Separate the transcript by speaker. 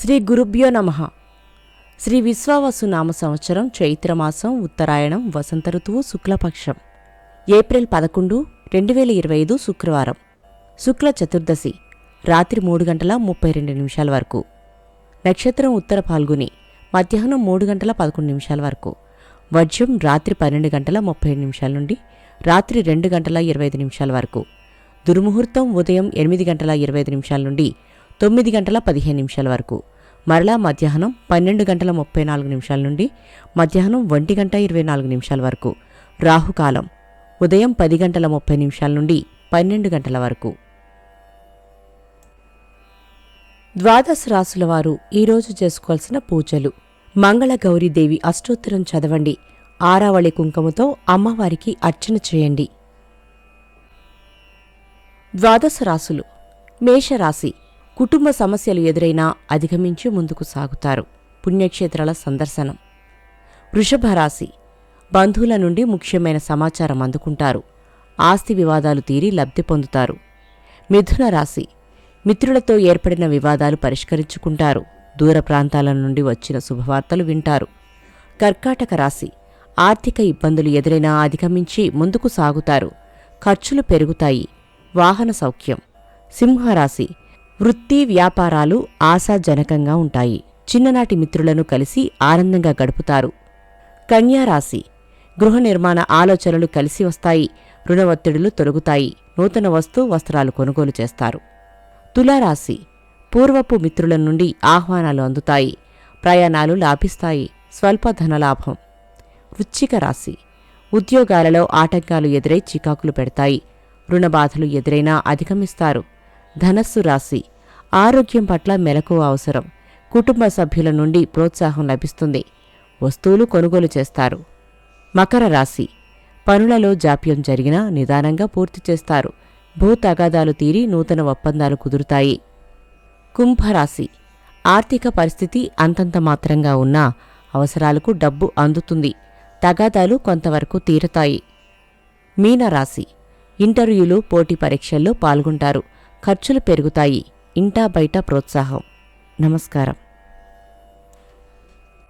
Speaker 1: శ్రీ గురుభ్యో నమ. శ్రీ విశ్వావసు నామ సంవత్సరం చైత్రమాసం ఉత్తరాయణం వసంత ఋతువు శుక్లపక్షం. ఏప్రిల్ పదకొండు రెండు వేల ఇరవై ఐదు శుక్రవారం. శుక్ల చతుర్దశి రాత్రి మూడు గంటల ముప్పై రెండు నిమిషాల వరకు. నక్షత్రం ఉత్తర పాల్గొని మధ్యాహ్నం మూడు గంటల పదకొండు నిమిషాల వరకు. వజ్రం రాత్రి పన్నెండు గంటల ముప్పై నిమిషాల నుండి రాత్రి రెండు గంటల ఇరవై ఐదు నిమిషాల వరకు. దుర్ముహూర్తం ఉదయం ఎనిమిది గంటల ఇరవై ఐదు నిమిషాల నుండి తొమ్మిది గంటల పదిహేను నిమిషాల వరకు. మరలా మధ్యాహ్నం పన్నెండు గంటల ముప్పై నాలుగు నిమిషాల నుండి మధ్యాహ్నం ఒంటి గంట ఇరవై నాలుగు నిమిషాల వరకు. రాహుకాలం. ఉదయం పది గంటల ముప్పై నిమిషాల నుండి పన్నెండు గంటల వరకు. ద్వాదశ రాసుల వారు ఈరోజు చేసుకోవాల్సిన పూజలు. మంగళ గౌరీదేవి అష్టోత్తరం చదవండి. ఆరావళి కుంకుమతో అమ్మవారికి అర్చన చేయండి. ద్వాదశ రాసులు మేషరాశి. కుటుంబ సమస్యలు ఎదురైనా అధిగమించి ముందుకు సాగుతారు. పుణ్యక్షేత్రాల సందర్శనం. వృషభ రాశి. బంధువుల నుండి ముఖ్యమైన సమాచారం అందుకుంటారు. ఆస్తి వివాదాలు తీరి లబ్ధి పొందుతారు. మిథున రాశి. మిత్రులతో ఏర్పడిన వివాదాలు పరిష్కరించుకుంటారు. దూర ప్రాంతాల నుండి వచ్చిన శుభవార్తలు వింటారు. కర్కాటక రాశి. ఆర్థిక ఇబ్బందులు ఎదురైనా అధిగమించి ముందుకు సాగుతారు. ఖర్చులు పెరుగుతాయి. వాహన సౌఖ్యం. సింహరాశి. వృత్తి వ్యాపారాలు ఆశాజనకంగా ఉంటాయి. చిన్ననాటి మిత్రులను కలిసి ఆనందంగా గడుపుతారు. కన్యారాశి గృహ నిర్మాణ ఆలోచనలు కలిసి వస్తాయి. రుణ ఒత్తిడులు తొలగుతాయి. నూతన వస్తు వస్త్రాలు కొనుగోలు చేస్తారు. తులారాశి పూర్వపు మిత్రుల నుండి ఆహ్వానాలు అందుతాయి. ప్రయాణాలు లాభిస్తాయి. స్వల్ప ధనలాభం వృచ్చిక రాశి. ఉద్యోగాలలో ఆటంకాలు ఎదురై చికాకులు పెడతాయి. రుణబాధలు ఎదురైనా అధిగమిస్తారు. ధనస్సు రాశి ఆరోగ్యం పట్ల మెలకువ అవసరం కుటుంబ సభ్యుల నుండి ప్రోత్సాహం లభిస్తుంది. వస్తువులు కొనుగోలు చేస్తారు. మకర రాశి పనులలో జాప్యం జరిగినా నిదానంగా పూర్తి చేస్తారు. భూ తగాదాలు తీరి నూతన ఒప్పందాలు కుదురుతాయి. కుంభరాశి ఆర్థిక పరిస్థితి అంతంత మాత్రంగా ఉన్నా అవసరాలకు డబ్బు అందుతుంది. తగాదాలు కొంతవరకు తీరతాయి. మీనరాశి ఇంటర్వ్యూలు పోటీ పరీక్షల్లో పాల్గొంటారు. ఖర్చులు పెరుగుతాయి. ఇంటా బయట ప్రోత్సాహం. నమస్కారం.